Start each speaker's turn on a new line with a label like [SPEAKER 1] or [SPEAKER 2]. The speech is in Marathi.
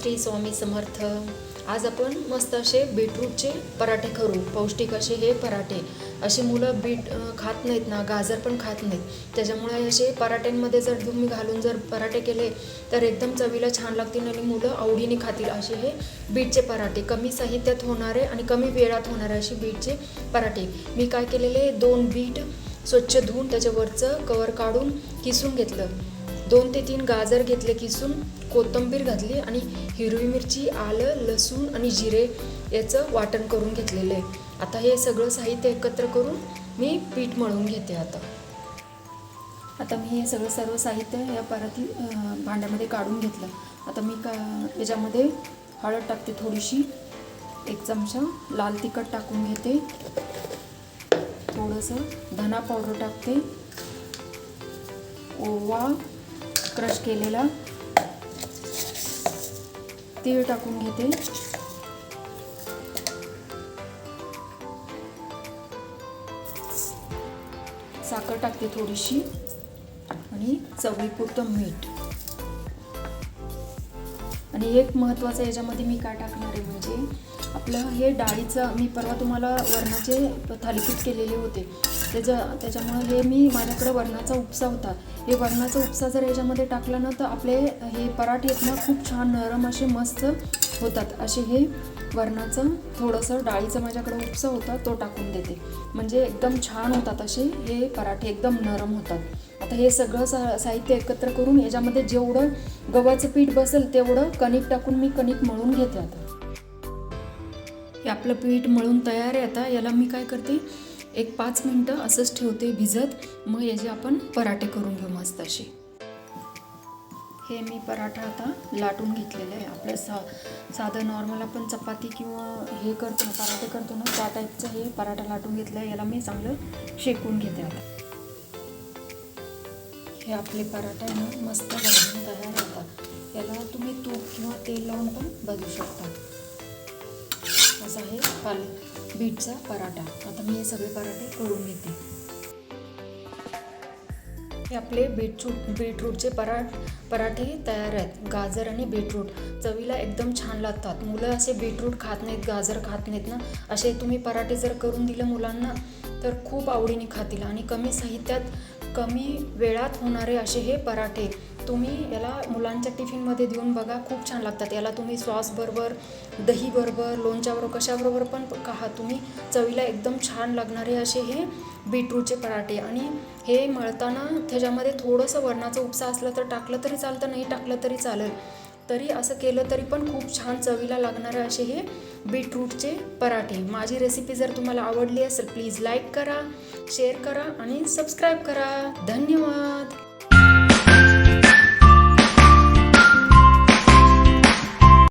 [SPEAKER 1] श्री स्वामी समर्थ. आज आपण मस्त असे बीटरूटचे पराठे करू. पौष्टिक असे हे पराठे. असे मुलं बीट खात नाहीत ना गाजर पण खात नाहीत. त्याच्यामुळे असे पराठ्यांमध्ये जर तुम्ही घालून जर पराठे केले तर एकदम चवीला छान लागतील आणि मुलं आवडीने खातील असे हे बीटचे पराठे. कमी साहित्यात होणारे आणि कमी वेळात होणारे असे बीटचे पराठे. मी काय केलेले दोन बीट स्वच्छ धुवून त्याच्यावरचं कवर काढून किसून घेतलं. दोन ते तीन गाजर घेतले किसून कोथिंबीर घातली आणि हिरवी मिरची आलं लसूण आणि जिरे याचं वाटण करून घेतलेलं आहे. आता हे सगळं साहित्य एकत्र करून मी पीठ मळून घेते आता. आता मी हे सगळं सर्व साहित्य या पराती भांड्यामध्ये काढून घेतलं. आता मी का याच्यामध्ये हळद टाकते थोडीशी. एक चमचा लाल तिखट टाकून घेते. थोडंसं धना पावडर टाकते. ओवा क्रश केलेला. तीळ टाकून घेते. साखर टाकते थोडीशी. आणि चवीपुरतं मीठ. आणि एक महत्त्वाचं याच्यामध्ये मी काय टाकणार आहे म्हणजे आपलं हे डाळीचं मी परवा तुम्हाला वरणाचे थालीपीठ केलेले होते. त्याच्या त्याच्यामुळं हे मी माझ्याकडे वरणाचा उपसा होता. हे वरणाचा उपसा जर याच्यामध्ये टाकला ना तर आपले हे पराठे आहेत ना खूप छान नरम असे मस्त होतात. असे हे वरणाचं थोडंसं डाळीचं माझ्याकडे उपसा होता तो टाकून देते. म्हणजे एकदम छान होतात असे हे पराठे एकदम नरम होतात. आता हे सगळं सा साहित्य एकत्र करून याच्यामध्ये जेवढं गव्हाचं पीठ बसेल तेवढं कणिक टाकून मी कणिक मळून घेते आता. हे आपलं पीठ मळून तयार आहे आता. याला मी काय करते? एक पाच मिनटं असंच ठेवते भिजत. मग याचे आपण पराठे करून घेऊ मस्त असे. हे मी पराठा आता लाटून घेतलेलं आहे. आपलं सा साधं नॉर्मल आपण चपाती किंवा हे करतो ना पराठे करतो ना त्या टाईपचं हे पराठा लाटून घेतलं आहे याला मी चांगलं शेकून घेते आता. हे आपले पराठे ना मस्त भाजून तयार होतात. याला तुम्ही तूप किंवा तेल लावून पण भाजू शकता. असा आहे पाल बीटचा पराठा. आता मी हे सगळे पराठे करून घेते. हे आपले बीटरूट बीटरूटचे परा पराठे तयार आहेत. गाजर आणि बीटरूट. चवीला एकदम छान लागतात. मुलं असे बीटरूट खात नाहीत गाजर खात नाहीत ना. असे तुम्ही पराठे जर करून दिले मुलांना तर खूप आवडीने खातील. आणि कमी साहित्यात कमी वेळात होणारे असे हे पराठे तुम्ही याला मुलांच्या टिफिनमध्ये देऊन बघा खूप छान लागतात. याला तुम्ही सॉसबरोबर दहीबरोबर लोणच्याबरोबर कशाबरोबर पण खा तुम्ही चवीला एकदम छान लागणारे असे हे बीटरूटचे पराठे. आणि हे मळताना त्याच्यामध्ये थोडंसं वरणाचा उपसा असला तर टाकलं तरी चालतं नाही टाकलं तरी चालेल. तरी असं केलं तरी पण खूप छान चवीला लागणारे असे हे बीटरूटचे पराठे. माझी रेसिपी जर तुम्हाला आवडली असेल प्लीज लाईक करा शेअर करा आणि सबस्क्राईब करा. धन्यवाद!